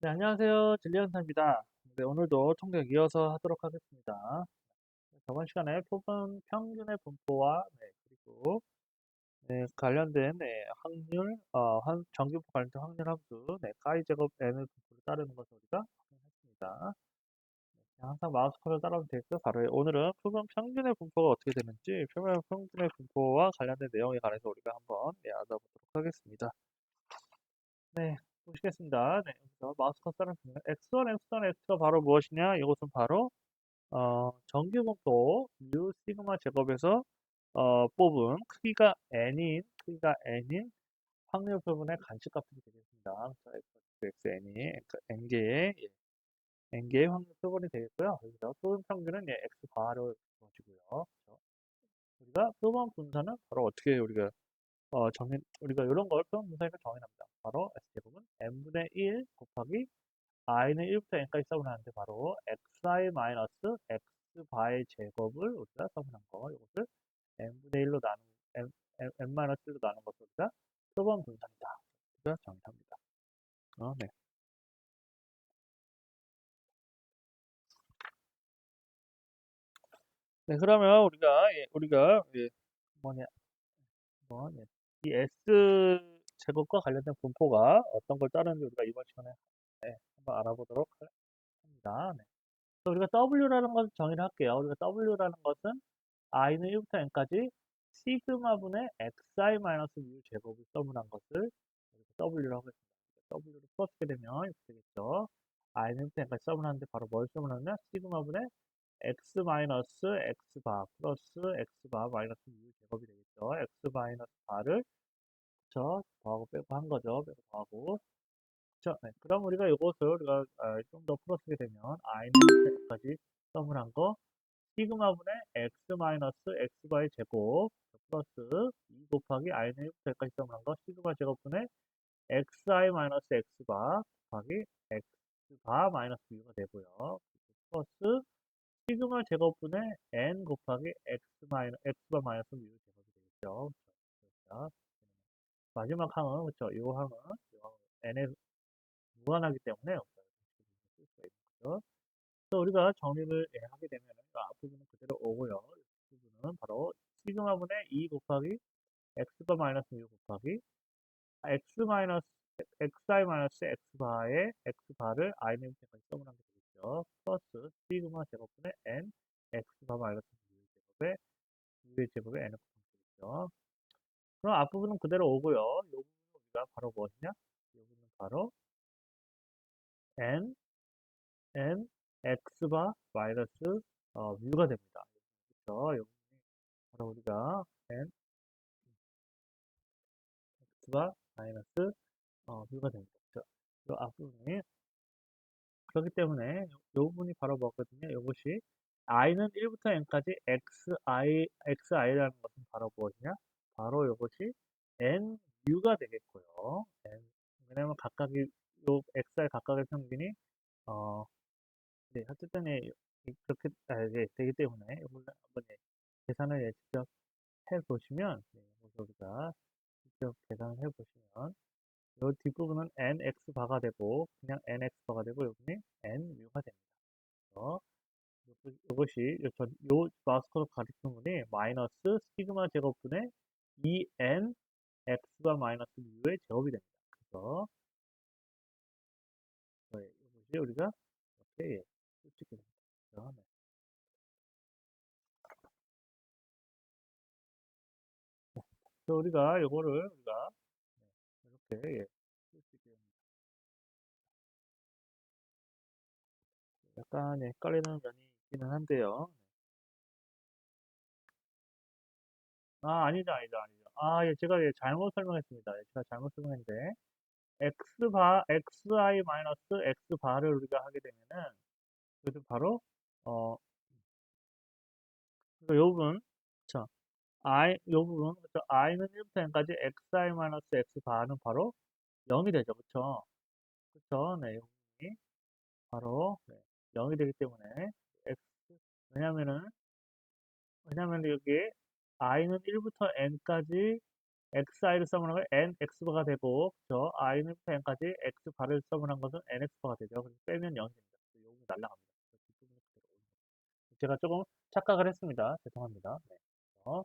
네, 안녕하세요. 진리현사입니다. 네, 오늘도 통역 이어서 하도록 하겠습니다. 네, 저번 시간에 표본 평균의 분포와 네, 그리고 네, 관련된 네, 확률, 어, 환- 정규 관련된 확률 함수, 네, 가이 제곱 n의 분포를 따르는 것을 우리가 확인했습니다. 네, 항상 마우스 커서 따라오면 되겠고요. 바로 오늘은 표본 평균의 분포가 어떻게 되는지, 표본 평균의 분포와 관련된 내용에 관해서 우리가 한번 네, 알아보도록 하겠습니다. 네, 보시겠습니다. 네, 여기서 마우스 커서를 보면 x1, x1, x가 바로 무엇이냐? 이것은 바로 어, 정규 분포 뮤 시그마 제곱에서 어, 뽑은 크기가 n인 크기가 n인 확률 부분의 간식값이 되겠습니다. 자, x, n이 그러니까 n개의 예, n개의 확률 표본이 되겠고요. 여기서 표본 평균은 예, x 바로 보시고요. 우리가 표본 분사는 바로 어떻게 우리가 어, 정리, 우리가 이런 걸 표본 분사니까 정의합니다. 바로 x제곱은 n분의 1 곱하기 i는 1부터 n까지 써분하는데 바로 xi 마이너스 x 바의 제곱을 우리가 써분한 거 이것을 n분의 1로 나눈 n, n, 마이너스 1로 나눈 것을 우리가 표본 분사입니다. 우리가 정의합니다. 어, 네. 네, 그러면 우리가 예, 우리가 예, 뭐냐 뭐, 예, 이 s 제곱과 관련된 분포가 어떤 걸 따르는지 우리가 이번 시간에 네, 한번 알아보도록 합니다. 네. 우리가 w라는 것을 정의를 할게요. 우리가 w라는 것은 i는 1부터 n까지 시그마분의 xi 마이너스 뮤 제곱을 써문한 것을 w라고 했습니다. w를 풀어쓰게 되면 이렇게 되겠죠. i는 1부터 n까지 써문하는데 바로 뭘 써문하냐? 시그마분의 x 마이너스 x바 플러스 x바 마이너스 뮤 제곱이 되겠죠. x 마이너스 바를 그쵸? 더하고 빼고 한 거죠. 빼고 더하고 그쵸? 네. 그럼 우리가 이것을 우리가 아, 좀더 풀어쓰게 되면 i는 1부터까지 써문한 거 시그마분의 x 마이너스 x바의 제곱 플러스 2 곱하기 i는 1부터 여기까지 써문한 거 시그마 제곱분의 xi 마이너스 x바 곱하기 x바 마이너스 u가 되고요. 플러스 시그마 제곱분의 n 곱하기 x 마이너 x바 마이너스 u 제곱이 되겠죠. 그렇죠. 마지막 항은 그렇죠. 이 항은 이 n에 무한하기 때문에 거죠. 그래서 우리가 정리를 예, 하게 되면 앞부분은 그대로 오고요. 부분은 바로 시그마분의 2 곱하기 x바 마이너스 u 곱하기 x 마이너스 xi 마이너스 x바의 x바를 i는 까지 써문한 게 되겠죠. 플러스 시그마 제곱분의 n x바 마이너스 u 제곱의 u의 제곱의 n을 곱하면 되겠죠. 그럼 앞부분은 그대로 오고요. 이 부분은 바로 무엇이냐? 이 부분은 바로 n n x바 마이너스 어, 뮤가 됩니다. 그렇죠? 이 부분이 바로 우리가 n x바 마이너스 어, 뮤가 됩니다. 그렇죠? 이 앞부분이 그렇기 때문에 이 부분이 바로 뭐거든요. 이것이 i는 1부터 n까지 xi, xi라는 것은 바로 무엇이냐? 바로 이것이 nu가 되겠고요. n, 왜냐면 각각의 요 xi 각각의 평균이 어, 네, 어쨌든 예, 그렇게 아, 예, 되기 때문에 이걸 한번 예, 계산을 예, 직접 해 보시면 네, 우리가 직접 계산을 해 보시면 이 뒷부분은 nx바가 되고 그냥 nx바가 되고 여기는 n뮤가 됩니다. 그래서 이것이 요, 요 마스크로 가리키는 분이 마이너스 시그마 제곱분의 2n x가 마이너스 뮤의 제곱이 됩니다. 그래서 네, 이것이 우리가 이렇게 예, 쓸수 있게 됩니다. 네. 그래서 우리가 이거를 우리가 네, 이렇게 예. 약간 예, 헷갈리는 면이 있기는 한데요. 아, 아니죠, 아니죠, 아니죠. 아, 예, 제가 예, 잘못 설명했습니다. 예, 제가 잘못 설명했는데, x바, xi 마이너스 x바를 우리가 하게 되면은, 그래도 바로, 어, 요 부분, 그쵸. i, 요 부분, 그쵸. i는 1부터 n까지 xi 마이너스 x바는 바로 0이 되죠. 그쵸. 그쵸. 네, 요 부분이 바로, 네, 0이 되기 때문에, x, 왜냐면은, 왜냐면 여기 i는 1부터 n까지 xi를 써보는 걸 nx바가 되고 저 i는부터 n까지 x 바를 써보는 것은 nx바가 되죠. 그래서 빼면 0이 됩니다. 요거 날라갑니다. 제가 조금 착각을 했습니다. 죄송합니다. 네. 어,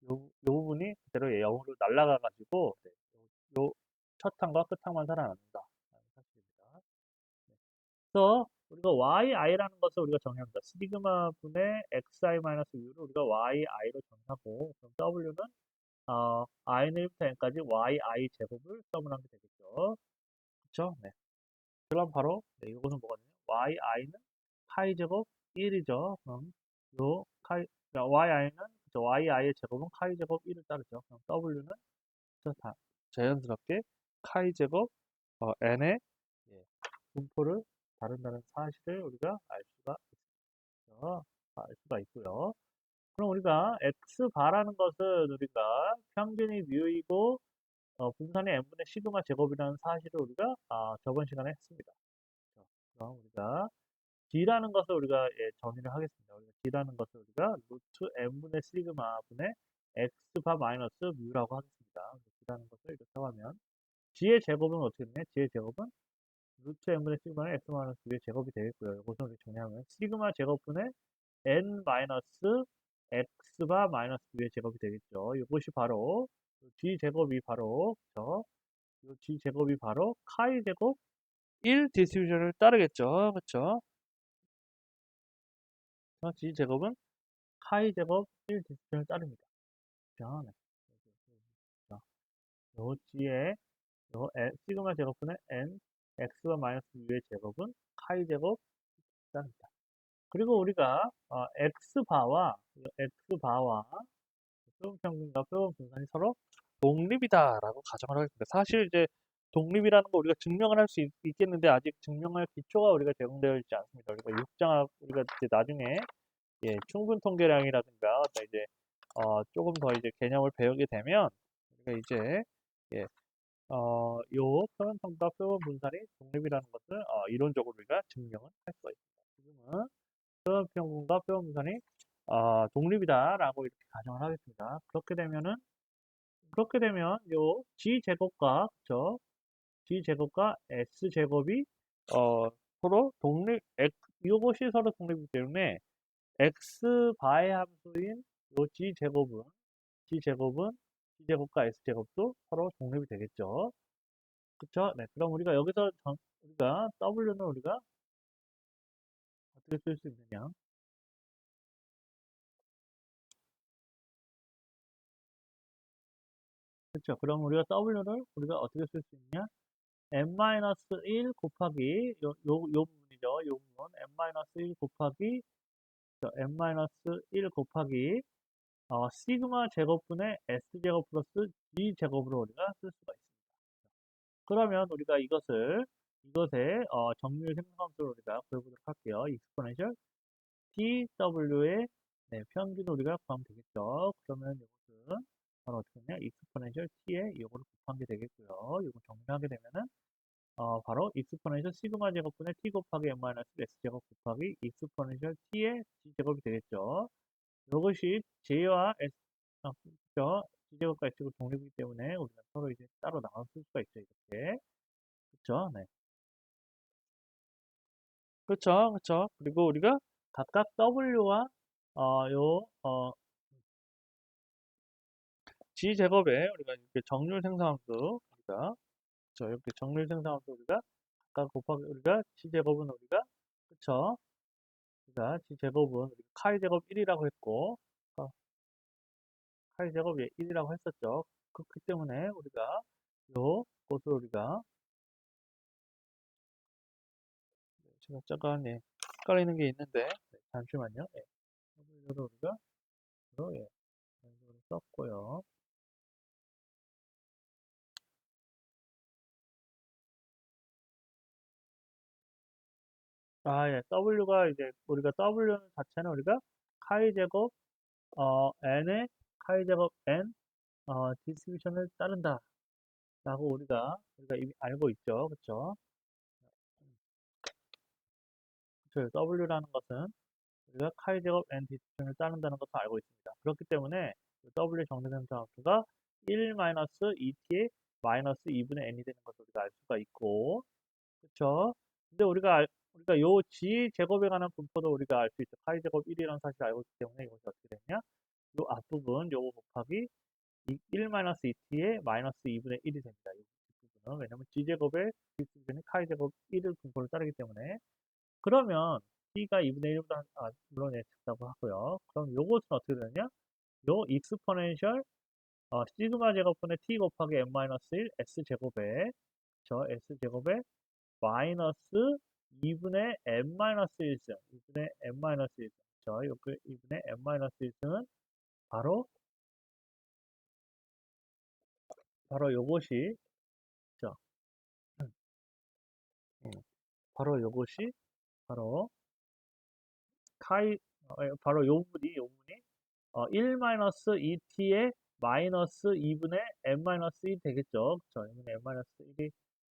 네. 요, 요 부분이 그대로 0으로 날라가가지고 네. 요, 요 첫 항과 끝 항만 살아남는다. 라는 사실입니다. 네. 그래서 우리가 yi라는 것을 우리가 정의합니다. 시그마 분의 xi-u를 우리가 yi로 정의하고 그럼 w는 어, i는 1부터 n까지 yi 제곱을 써문하게 되겠죠. 그렇죠? 네. 그럼 바로 네, 이것은 뭐거든요? yi는 카이 제곱 1이죠. 그럼 요 카이 그러니까 yi는 그쵸, yi의 제곱은 카이 제곱 1을 따르죠. 그럼 w는 다 자연스럽게 카이 제곱 어, n의 예, 분포를 다룬다는 사실을 우리가 알 수가 있죠. 알 수가 있고요. 그럼 우리가 x 바라는 것은 우리가 평균이 뮤이고 어, 분산이 n분의 시그마 제곱이라는 사실을 우리가 아, 저번 시간에 했습니다. 그럼 우리가 d라는 것을 우리가 예, 정의를 하겠습니다. 우리가 d라는 것을 우리가 루트 n분의 시그마 분의 x바 마이너스 뮤라고 하겠습니다. d라는 것을 이렇게 하면 d의 제곱은 어떻게 되냐? d의 제곱은 루트 n분의 시그마는 x 마이너스 뮤의 제곱이 되겠고요. 이것을 정리하면 시그마 제곱분의 n 마이너스 x바 마이너스 2의 제곱이 되겠죠. 이것이 바로 g 제곱이 바로 그렇죠? 이 g 제곱이 바로 카이 제곱 1 디스트리뷰션을 따르겠죠. 그렇죠? g 제곱은 카이 제곱 1 디스트리뷰션을 따릅니다. 그렇죠? 네. 요 g의 요 시그마 제곱분의 n x바 마이너스 2의 제곱은 카이 제곱 따릅니다. 그리고 우리가 어, x바와 x바와 표본 평균과 표본 분산이 서로 독립이다라고 가정을 하겠습니다. 사실 이제 독립이라는 거 우리가 증명을 할 수 있겠는데 아직 증명할 기초가 우리가 제공되어 있지 않습니다. 우리가 6장 우리가 이제 나중에 예, 충분 통계량이라든가 이제 어, 조금 더 이제 개념을 배우게 되면 우리가 이제 예, 어, 요 표본 평균과 표본 분산이 독립이라는 것을 어, 이론적으로 우리가 증명을 할 수가 있습니다. 지금은 표현 평균과 표현 분산이 어, 독립이다라고 이렇게 가정을 하겠습니다. 그렇게 되면은 그렇게 되면 요 g 제곱과 그죠? g 제곱과 s 제곱이 어, 서로 독립 이것이 서로 독립이기 때문에 x 바의 함수인 요 g 제곱은 g 제곱은 g 제곱과 s 제곱도 서로 독립이 되겠죠. 그렇죠? 네. 그럼 우리가 여기서 정, 우리가 w는 우리가 어떻게 쓸 수 있느냐? 그렇죠. 그럼 우리가 W를 우리가 어떻게 쓸 수 있냐? n-1 곱하기 요, 요, 요 부분이죠. 요 부분 n-1 곱하기 n-1 곱하기 어, 시그마 제곱분의 s제곱 플러스 g제곱으로 우리가 쓸 수가 있습니다. 그러면 우리가 이것을 이것의 어, 정률 생성함수를 우리가 구해보도록 할게요. exponential TW의 네, 평균 우리가 구하면 되겠죠. 그러면 이것은 바로 어떻게 되냐? exponential T에 이거를 곱한 게 되겠고요. 이거 정리하게 되면은 어, 바로 exponential 시그마 제곱분의 T 곱하기 n-s 제곱 곱하기 exponential T의 G 제곱이 되겠죠. 이것이 J와 S, 아, 그죠? G 제곱과 S 제곱 독립이기 때문에 우리가 서로 이제 따로 나눠 쓸 수가 있죠. 이렇게. 그렇죠? 네. 그렇죠, 그렇죠. 그리고 우리가 각각 W와 어, 요 어, G 제곱에 우리가 이렇게 정률 생성함수 우리가 그렇죠. 이렇게 정률 생성함수 우리가 각각 곱하기 우리가 G 제곱은 우리가 그렇 죠. 우리가 G 제곱은 카이 제곱 1이라고 했고 어, 카이 제곱 1이라고 했었죠. 그렇기 때문에 우리가 요 것을 우리가 제가 잠깐 예, 헷갈리는 게 있는데 네, 잠시만요. 예. 우리가 로 예, 썼고요. 아, 예. W가 이제 우리가 W 자체는 우리가 카이 제곱 어, n의 카이 제곱 n 어, 디스트리뷰션을 따른다. 라고 우리가 우리가 이미 알고 있죠. 그렇죠? 그 W라는 것은 우리가 카이 제곱 n 디스트리뷰션을 따른다는 것을 알고 있습니다. 그렇기 때문에 W 정리된 함수가 1 마이너스 2t의 마이너스 2분의 n이 되는 것을 우리가 알 수가 있고, 그쵸? 근데 우리가 알, 우리가 요 g 제곱에 관한 분포도 우리가 알 수 있죠. 파이 제곱 1이라는 사실을 알고 있기 때문에 이것이 어떻게 되냐? 요 앞부분 요거 곱하기 1 마이너스 2t의 마이너스 2분의 1이 됩니다. 이 부분은 왜냐면 g 제곱의 뒷부분이 카이 제곱 1을 분포를 따르기 때문에 그러면 t가 2분의 1보다 아, 물론 예, 작다고 하고요. 그럼 요것은 어떻게 되느냐? 요 익스포넨셜 어, 시그마 제곱분의 t 곱하기 n 마이너스 1 s 제곱에 저 s 제곱에 마이너스 2분의 n 마이너스 1승 2분의 n 마이너스 1승 저 요그 2분의 n 마이너스 1승은 바로 바로 요것이 저 음, 음, 바로 요것이 바로 카이 어, 예, 바로 요 문이 요 문이 어, 1-2t의 마이너스 2분의 n-1이 되겠죠. 그쵸? 2분의 n-1이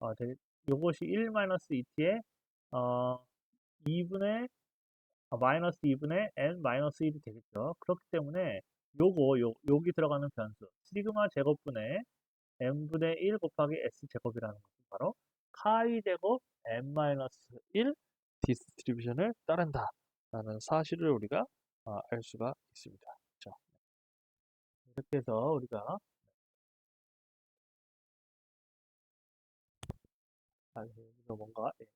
어, 되겠, 요것이 1-2t의 어, 2분의 어, 마이너스 2분의 n-1이 되겠죠. 그렇기 때문에 요거 요, 여기 들어가는 변수 시그마 제곱분의 n분의 1 곱하기 s 제곱이라는 것은 바로 카이 제곱 n-1 디스트리뷰션을 따른다. 라는 사실을 우리가 어, 알 수가 있습니다. 그렇죠? 이렇게 해서 우리가 아, 이거 뭔가 예,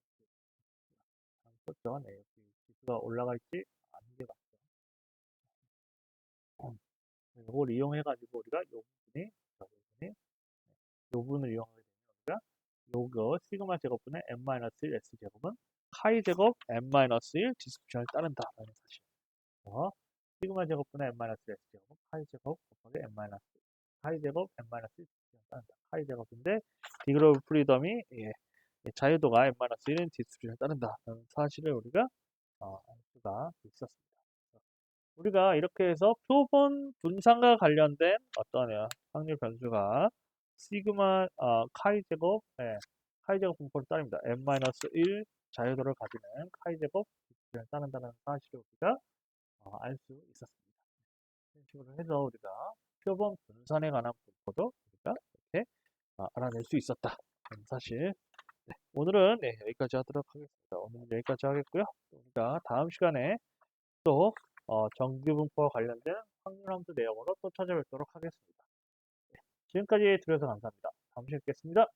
썼죠. 네, 여기 지수가 올라갈지 아닌 게 맞죠. 음, 이걸 이용해 가지고 우리가 요 부분이 저 부분이 요 부분을 이용하게 되면 우리가 요거 시그마 제곱분의 n-1 s 제곱은 카이 제곱 n-1 디스크션을 따른다라는 사실. 어, 시그마 제곱분의 n-s 제곱 카이 제곱 곱하기 n- 카이 제곱 n-1 디스크션을 따른다. 카이 제곱인데 디그리 오브 프리덤이 예, 자유도가 n-1인 디스트리뷰션을 따른다라는 사실을 우리가 어, 알 수가 있었습니다. 우리가 이렇게 해서 표본 분산과 관련된 어떤 확률 변수가 시그마 어, 카이 제곱 예, 카이 제곱 분포를 따릅니다. n-1 자유도를 가지는 카이 제곱 디스트리뷰션을 따른다는 사실을 우리가 어, 알 수 있었습니다. 이런 식으로 해서 우리가 표본 분산에 관한 분포도 우리가 이렇게 어, 알아낼 수 있었다. 사실 네, 오늘은 네, 여기까지 하도록 하겠습니다. 오늘은 여기까지 하겠고요. 우리가 다음 시간에 또 어, 정규분포와 관련된 확률함수 내용으로 또 찾아뵙도록 하겠습니다. 네, 지금까지 들어서 감사합니다. 다음 시간에 뵙겠습니다.